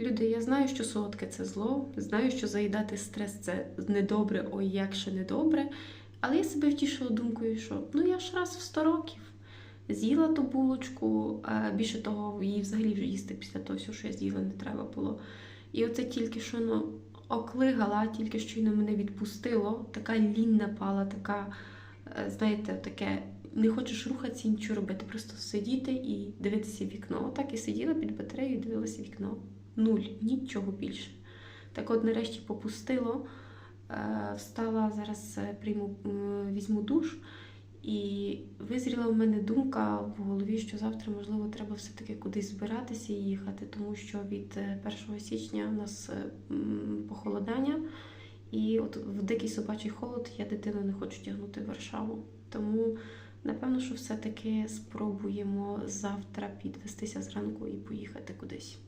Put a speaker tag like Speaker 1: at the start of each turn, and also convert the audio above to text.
Speaker 1: Люди, я знаю, що солодке це зло, знаю, що заїдати стрес це недобре, ой, як ще недобре. Але я себе втішила думкою, що ну я ж раз в 100 років з'їла ту булочку, а більше того, її взагалі вже їсти після того, що я з'їла, не треба було. І оце тільки що ну, оклигала, тільки щойно мене відпустило, така лінь напала, така, е, знаєте, таке. Не хочеш рухатися нічого робити, просто сидіти і дивитися вікно. Отак і сиділа під батареєю і дивилася вікно. Нуль, нічого більше. Так от нарешті попустило. Е, Встала зараз, е, прийму, візьму душ, і визріла в мене думка в голові, що завтра, можливо, треба все-таки кудись збиратися і їхати, тому що від е, 1 січня у нас е, похолодання, і от в дикий собачий холод я дитину не хочу тягнути в Варшаву. Тому, напевно, що все-таки спробуємо завтра підвестися зранку і поїхати кудись.